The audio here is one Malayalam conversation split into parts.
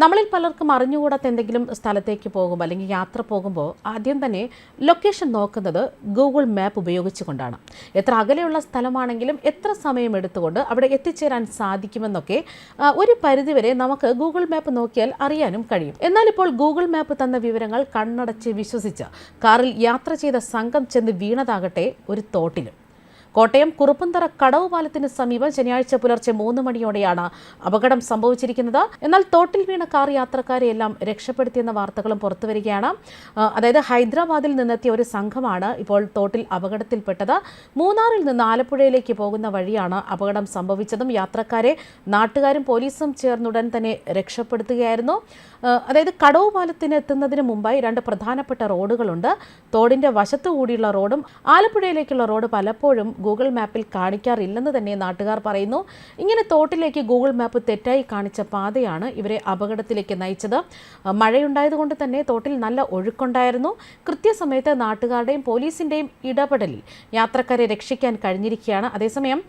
നമ്മളിൽ പലർക്കും അറിഞ്ഞുകൂടാത്ത എന്തെങ്കിലും സ്ഥലത്തേക്ക് പോകുമ്പോൾ അല്ലെങ്കിൽ യാത്ര പോകുമ്പോൾ ആദ്യം തന്നെ ലൊക്കേഷൻ നോക്കുന്നത് ഗൂഗിൾ മാപ്പ് ഉപയോഗിച്ചുകൊണ്ടാണ്. എത്ര അകലെയുള്ള സ്ഥലമാണെങ്കിലും എത്ര സമയം എടുത്തുകൊണ്ട് അവിടെ എത്തിച്ചേരാൻ സാധിക്കുമെന്നൊക്കെ ഒരു പരിധിവരെ നമുക്ക് ഗൂഗിൾ മാപ്പ് നോക്കിയാൽ അറിയാനും കഴിയും. എന്നാൽ ഇപ്പോൾ ഗൂഗിൾ മാപ്പ് തന്ന വിവരങ്ങൾ കണ്ണടച്ച് വിശ്വസിച്ച് കാറിൽ യാത്ര ചെയ്ത സംഘം ചെന്ന് വീണതാകട്ടെ ഒരു തോട്ടിലും. കോട്ടയം കുറുപ്പന്തറ കടവ് പാലത്തിന് സമീപം ശനിയാഴ്ച പുലർച്ചെ മൂന്ന് മണിയോടെയാണ് അപകടം സംഭവിച്ചിരിക്കുന്നത്. എന്നാൽ തോട്ടിൽ വീണ കാർ യാത്രക്കാരെ യാത്രക്കാരെയെല്ലാം രക്ഷപ്പെടുത്തിയെന്ന വാർത്തകളും പുറത്തുവരികയാണ്. അതായത് ഹൈദരാബാദിൽ നിന്നെത്തിയ ഒരു സംഘമാണ് ഇപ്പോൾ തോട്ടിൽ അപകടത്തിൽപ്പെട്ടത്. മൂന്നാറിൽ നിന്ന് ആലപ്പുഴയിലേക്ക് പോകുന്ന വഴിയാണ് അപകടം സംഭവിച്ചതും. യാത്രക്കാരെ നാട്ടുകാരും പോലീസും ചേർന്നുടൻ തന്നെ രക്ഷപ്പെടുത്തുകയായിരുന്നു. അതായത് കടവ് പാലത്തിന് എത്തുന്നതിന് മുമ്പായി രണ്ട് പ്രധാനപ്പെട്ട റോഡുകളുണ്ട്. തോടിന്റെ വശത്തു കൂടിയുള്ള റോഡും ആലപ്പുഴയിലേക്കുള്ള റോഡ് പലപ്പോഴും ഗൂഗിൾ മാപ്പിൽ കാണിക്കാറില്ലെന്ന് തന്നെ നാട്ടുകാർ പറയുന്നു. ഇങ്ങനെ തോട്ടിലേക്ക് ഗൂഗിൾ മാപ്പ് തെറ്റായി കാണിച്ച പാതയാണ് ഇവരെ അപകടത്തിലേക്ക് നയിച്ചത്. മഴയുണ്ടായതുകൊണ്ട് തന്നെ തോട്ടിൽ നല്ല ഒഴുക്കുണ്ടായിരുന്നു. കൃത്യസമയത്ത് നാട്ടുകാരുടെയും പോലീസിന്റെയും ഇടപെടലിൽ യാത്രക്കാരെ രക്ഷിക്കാൻ കഴിഞ്ഞിരിക്കുകയാണ്. അതേസമയം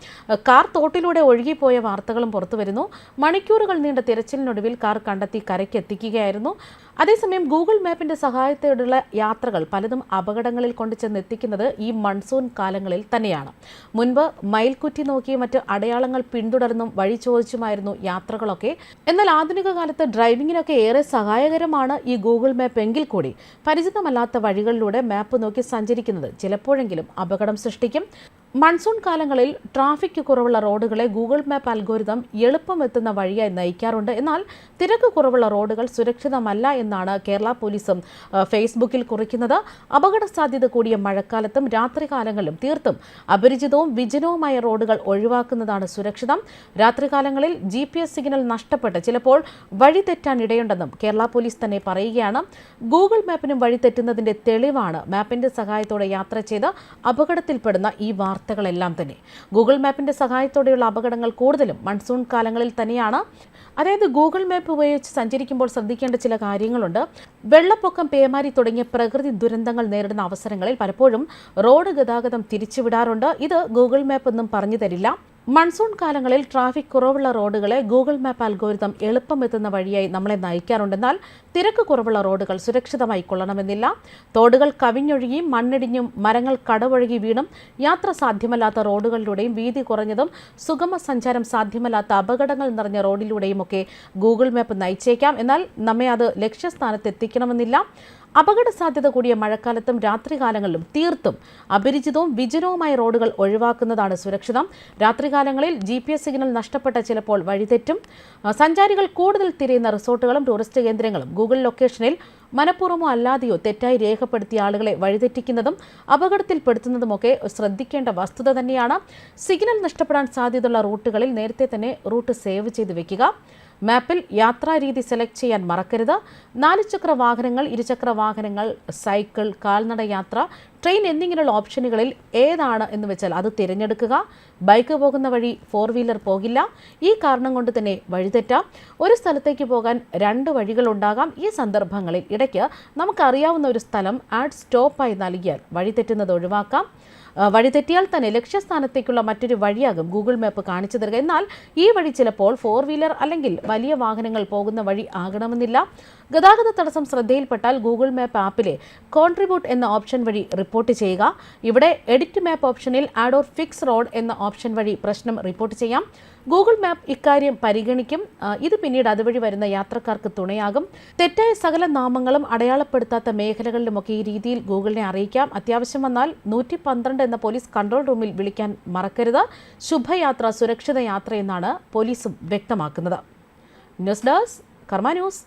കാർ തോട്ടിലൂടെ ഒഴുകിപ്പോയ വാർത്തകളും പുറത്തുവരുന്നു മണിക്കൂറുകൾ നീണ്ട തിരച്ചിലിനൊടുവിൽ കാർ കണ്ടെത്തി കരയ്ക്കെത്തിക്കുകയായിരുന്നു അതേസമയം ഗൂഗിൾ മാപ്പിന്റെ സഹായത്തോടുള്ള യാത്രകൾ പലതും അപകടങ്ങളിൽ കൊണ്ട് ചെന്നെത്തിക്കുന്നത് ഈ മൺസൂൺ കാലങ്ങളിൽ തന്നെയാണ്. മുൻപ് മയിൽക്കുറ്റി നോക്കി മറ്റ് അടയാളങ്ങൾ പിന്തുടർന്നും വഴി ചോദിച്ചുമായിരുന്നു യാത്രകളൊക്കെ. എന്നാൽ ആധുനിക കാലത്ത് ഡ്രൈവിങ്ങിനൊക്കെ ഏറെ സഹായകരമാണ് ഈ ഗൂഗിൾ മാപ്പ് എങ്കിൽ കൂടി. പരിചിതമല്ലാത്ത വഴികളിലൂടെ മാപ്പ് നോക്കി സഞ്ചരിക്കുന്നത് ചിലപ്പോഴെങ്കിലും അപകടം സൃഷ്ടിക്കും. മൺസൂൺ കാലങ്ങളിൽ ട്രാഫിക് കുറവുള്ള റോഡുകളെ ഗൂഗിൾ മാപ്പ് അൽഗോരിതം എളുപ്പം എത്തുന്ന വഴിയായി നയിക്കാറുണ്ട്. എന്നാൽ തിരക്ക് കുറവുള്ള റോഡുകൾ സുരക്ഷിതമല്ല എന്നാണ് കേരള പോലീസും ഫേസ്ബുക്കിൽ കുറിക്കുന്നത്. അപകട സാധ്യത കൂടിയ മഴക്കാലത്തും രാത്രികാലങ്ങളിലും തീർത്തും അപരിചിതവും വിജനവുമായ റോഡുകൾ ഒഴിവാക്കുന്നതാണ് സുരക്ഷിതം. രാത്രികാലങ്ങളിൽ ജി പി എസ് സിഗ്നൽ നഷ്ടപ്പെട്ട് ചിലപ്പോൾ വഴി തെറ്റാൻ ഇടയുണ്ടെന്നും കേരള പോലീസ് തന്നെ പറയുകയാണ്. ഗൂഗിൾ മാപ്പിനും വഴി തെറ്റുന്നതിന്റെ തെളിവാണ് മാപ്പിന്റെ സഹായത്തോടെ യാത്ര ചെയ്ത് അപകടത്തിൽപ്പെടുന്ന ഈ വാർത്തകളെല്ലാം തന്നെ. ഗൂഗിൾ മാപ്പിന്റെ സഹായത്തോടെയുള്ള അപകടങ്ങൾ കൂടുതലും മൺസൂൺ കാലങ്ങളിൽ തന്നെയാണ്. അതായത് ഗൂഗിൾ മാപ്പ് ഉപയോഗിച്ച് സഞ്ചരിക്കുമ്പോൾ ശ്രദ്ധിക്കേണ്ട ചില കാര്യങ്ങളുണ്ട്. വെള്ളപ്പൊക്കം പേമാരി തുടങ്ങിയ പ്രകൃതി ദുരന്തങ്ങൾ നേരിടുന്ന അവസരങ്ങളിൽ പലപ്പോഴും റോഡ് ഗതാഗതം തിരിച്ചുവിടാറുണ്ട്. ഇത് ഗൂഗിൾ മാപ്പ് ഒന്നും പറഞ്ഞു തരില്ല. മൺസൂൺ കാലങ്ങളിൽ ട്രാഫിക് കുറവുള്ള റോഡുകളെ ഗൂഗിൾ മാപ്പ് അൽഗോരിതം എളുപ്പം എത്തുന്ന വഴിയായി നമ്മളെ നയിക്കാറുണ്ടെന്നാൽ തിരക്ക് കുറവുള്ള റോഡുകൾ സുരക്ഷിതമായി കൊള്ളണമെന്നില്ല. തോടുകൾ കവിഞ്ഞൊഴുകിയും മണ്ണിടിഞ്ഞും മരങ്ങൾ കടവൊഴുകി വീണും യാത്ര സാധ്യമല്ലാത്ത റോഡുകളിലൂടെയും വീതി കുറഞ്ഞതും സുഗമ സഞ്ചാരം സാധ്യമല്ലാത്ത അപകടങ്ങൾ നിറഞ്ഞ റോഡിലൂടെയും ഒക്കെ ഗൂഗിൾ മാപ്പ് നയിച്ചേക്കാം. എന്നാൽ നമ്മെ അത് ലക്ഷ്യസ്ഥാനത്ത് എത്തിക്കണമെന്നില്ല അപകട സാധ്യത കൂടിയ മഴക്കാലത്തും രാത്രികാലങ്ങളിലും തീർത്തും അപരിചിതവും വിജനവുമായ റോഡുകൾ ഒഴിവാക്കുന്നതാണ് സുരക്ഷിതം. രാത്രികാലങ്ങളിൽ ജി പി എസ് സിഗ്നൽ നഷ്ടപ്പെട്ട ചിലപ്പോൾ വഴിതെറ്റും. സഞ്ചാരികൾ കൂടുതൽ തിരയുന്ന റിസോർട്ടുകളും ടൂറിസ്റ്റ് കേന്ദ്രങ്ങളും ഗൂഗിൾ ലൊക്കേഷനിൽ മനഃപൂർവമോ അല്ലാതെയോ തെറ്റായി രേഖപ്പെടുത്തിയ ആളുകളെ വഴിതെറ്റിക്കുന്നതും അപകടത്തിൽപ്പെടുത്തുന്നതുമൊക്കെ ശ്രദ്ധിക്കേണ്ട വസ്തുത തന്നെയാണ്. സിഗ്നൽ നഷ്ടപ്പെടാൻ സാധ്യതയുള്ള റൂട്ടുകളിൽ നേരത്തെ തന്നെ റൂട്ട് സേവ് ചെയ്ത് വെക്കുക. മാപ്പിൽ യാത്രാരീതി സെലക്ട് ചെയ്യാൻ മറക്കരുത്. നാല് ചക്ര വാഹനങ്ങൾ ഇരുചക്ര വാഹനങ്ങൾ സൈക്കിൾ കാൽനട യാത്ര ട്രെയിൻ എന്നിങ്ങനെയുള്ള ഓപ്ഷനുകളിൽ ഏതാണ് എന്ന് വെച്ചാൽ അത് തിരഞ്ഞെടുക്കുക. ബൈക്ക് പോകുന്ന വഴി ഫോർ വീലർ പോകില്ല. ഈ കാരണം കൊണ്ട് തന്നെ വഴിതെറ്റാം. ഒരു സ്ഥലത്തേക്ക് പോകാൻ രണ്ട് വഴികളുണ്ടാകാം ഈ സന്ദർഭങ്ങളിൽ ഇടയ്ക്ക് നമുക്കറിയാവുന്ന ഒരു സ്ഥലം ആഡ് സ്റ്റോപ്പായി നൽകിയാൽ വഴിതെറ്റുന്നത് ഒഴിവാക്കാം. വഴിതെറ്റിയാൽ തന്നെ ലക്ഷ്യസ്ഥാനത്തേക്കുള്ള മറ്റൊരു വഴിയാകും ഗൂഗിൾ മാപ്പ് കാണിച്ചു തരിക. എന്നാൽ ഈ വഴി ചിലപ്പോൾ ഫോർ വീലർ അല്ലെങ്കിൽ വലിയ വാഹനങ്ങൾ പോകുന്ന വഴി ആകണമെന്നില്ല. ഗതാഗത തടസ്സം ശ്രദ്ധയിൽപ്പെട്ടാൽ ഗൂഗിൾ മാപ്പ് ആപ്പിലെ കോൺട്രിബ്യൂട്ട് എന്ന ഓപ്ഷൻ വഴി റിപ്പോർട്ട് ചെയ്യുക. ഇവിടെ എഡിറ്റ് മാപ്പ് ഓപ്ഷനിൽ ആഡ് ഓർ ഫിക്സ് റോഡ് എന്ന ഓപ്ഷൻ വഴി പ്രശ്നം റിപ്പോർട്ട് ചെയ്യാം. ഗൂഗിൾ മാപ്പ് ഇക്കാര്യം പരിഗണിക്കും. ഇത് പിന്നീട് അതുവഴി വരുന്ന യാത്രക്കാർക്ക് തുണയാകും. തെറ്റായ സകല നാമങ്ങളും അടയാളപ്പെടുത്താത്ത മേഖലകളിലുമൊക്കെ ഈ രീതിയിൽ ഗൂഗിളിനെ അറിയിക്കാം. അത്യാവശ്യം വന്നാൽ നൂറ്റി പന്ത്രണ്ട് എന്ന പോലീസ് കൺട്രോൾ റൂമിൽ വിളിക്കാൻ മറക്കരുത്. ശുഭയാത്ര സുരക്ഷിത യാത്ര എന്നാണ് പോലീസും വ്യക്തമാക്കുന്നത്. News desk Karma news.